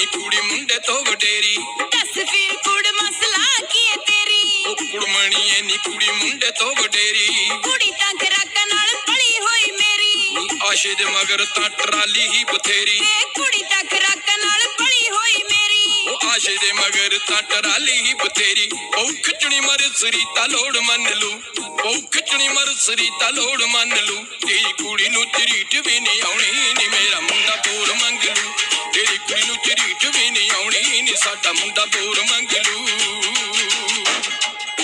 ਨੀ ਕੁੜੀ ਮੁੰਡੇ ਤੋਂ ਵਡੇਰੀ। ਦੱਸ ਫਿਰ ਕੁੜ ਮਸਲਾ ਕੀ ਹੈ ਤੇਰੀ? ਉਹ ਕੁੜਮਣੀ ਨੀ ਕੁੜੀ ਮੁੰਡੇ ਤੋਂ ਵਡੇਰੀ। ਕੁੜੀ ਤਾਂ ਖਰਾਕਾਂ ਨਾਲ ਪਲੀ ਹੋਈ ਮੇਰੀ। ਆਸ਼ੇ ਦੇ ਮਗਰ ਤਾਂ ਟਰਾਲੀ ਹੀ ਬਥੇਰੀ। ਵੇ ਕੁੜੀ ਤਾਂ ਖਰਾਕਾਂ ਨਾਲ ਪਲੀ ਹੋਈ ਮੇਰੀ। ਉਹ ਆਸ਼ੇ ਦੇ ਮਗਰ ਤਾਂ ਟਰਾਲੀ ਹੀ ਬਥੇਰੀ। ਉਹ ਖਿਚਣੀ ਮਰ ਸਰੀਤਾ ਲੋੜ ਮੰਨ ਲੂ। ਉਹ ਖਿਚਣੀ ਮਰ ਸਰੀਤਾ ਲੋੜ ਮੰਨ ਲੂ। ਤੇਰੀ ਕੁੜੀ ਨੂੰ ਚਰੀਟ ਵੀ ਨਹੀਂ ਆਉਣੀ ਨੀ ਸਾਡਾ ਮੁੰਡਾ ਬੋਰ ਮੰਗ ਲੂ।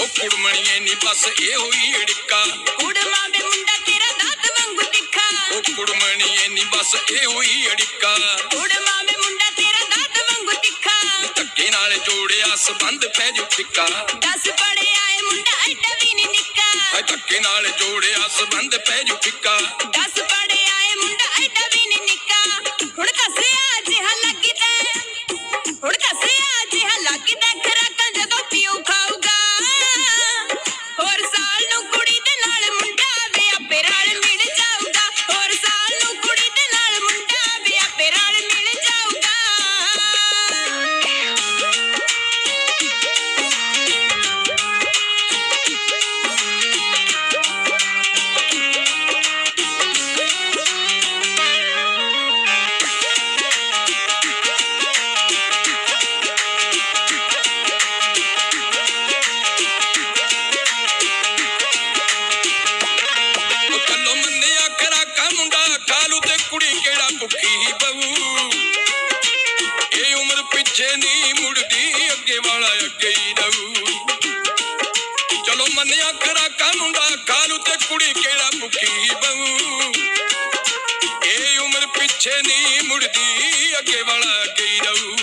ਉਹ ਕੁੜਮਣੀਏ ਨੀ ਬਸ ਇਹ ਹੋਈ ਢਿੱਕਾ ਕੁੜ ਮਾਵੇ ਮੁੰਡਾ ਤੇਰਾ ਦਾਤ ਵਾਂਗੂ ਤਿੱਖਾ। ਉਹ ਕੁੜਮਣੀਏ ਨੀ ਬਸ ਇਹ ਹੋਈ ਢਿੱਕਾ ਕੁੜ ਮਾਵੇ ਮੁੰਡਾ ਤੇਰਾ ਦਾਤ ਵਾਂਗੂ ਤਿੱਖਾ। ਧੱਕੇ ਨਾਲ ਜੋੜਿਆ ਸਬੰਧ ਪੈ ਜੂ ਫਿੱਕਾ। ਦੱਸ ਪੜੇ ਆਏ ਮੁੰਡਾ ਐਡਾ ਵੀ ਨਹੀਂ ਨਿੱਕਾ। ਧੱਕੇ ਨਾਲ ਜੋੜਿਆ ਸਬੰਧ ਪੈ ਜੂ ਫਿੱਕਾ। ਪਿੱਛੇ ਨਹੀਂ ਮੁੜਦੀ ਅੱਗੇ ਵਾਲਾ ਅੱਗੇ ਹੀ ਰਹੂ। ਚਲੋ ਮੰਨਿਆ ਕਰਾ ਕਾ ਮੁੰਡਾ ਕਾਲੂ ਤੇ ਕੁੜੀ ਕਿਹੜਾ ਹੀ ਬਹੂ। ਇਹ ਉਮਰ ਪਿੱਛੇ ਨਹੀਂ ਮੁੜਦੀ ਅੱਗੇ ਵਾਲਾ ਅੱਗੇ ਹੀ ਰਹੂ।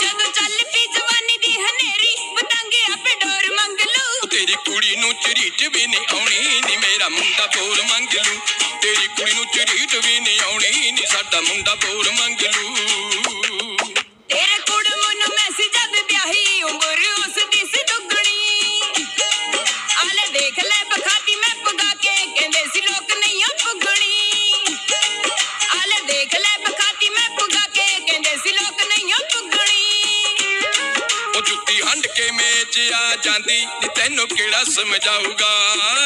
ਜਦੋਂ ਚੱਲ ਪਈ ਜਵਾਨੀ ਦੀ ਹਨੇਰੀ ਪਤੰਗੇ ਆਪੇ ਡੋਰ ਮੰਗ ਲੂ। ਤੇਰੀ ਕੁੜੀ ਨੂੰ ਚਰੀਟ ਵੀ ਨਹੀਂ ਆਉਣੀ ਨੀ ਮੇਰਾ ਮੁੰਡਾ ਬੋਰ ਮੰਗ ਲੂ। ਤੇਰੀ ਕੁੜੀ ਨੂੰ ਚਰੀਟ ਵੀ ਨਹੀਂ ਆਉਣੀ ਨੀ ਸਾਡਾ ਮੁੰਡਾ ਬੋਰ ਉਹ ਜੁੱਤੀ ਹੰਡ ਕੇ ਮੇਚ ਆ ਜਾਂਦੀ ਨੀ ਤੈਨੂੰ ਕਿਹੜਾ ਸਮਝਾਊਗਾ? ਹੋਰ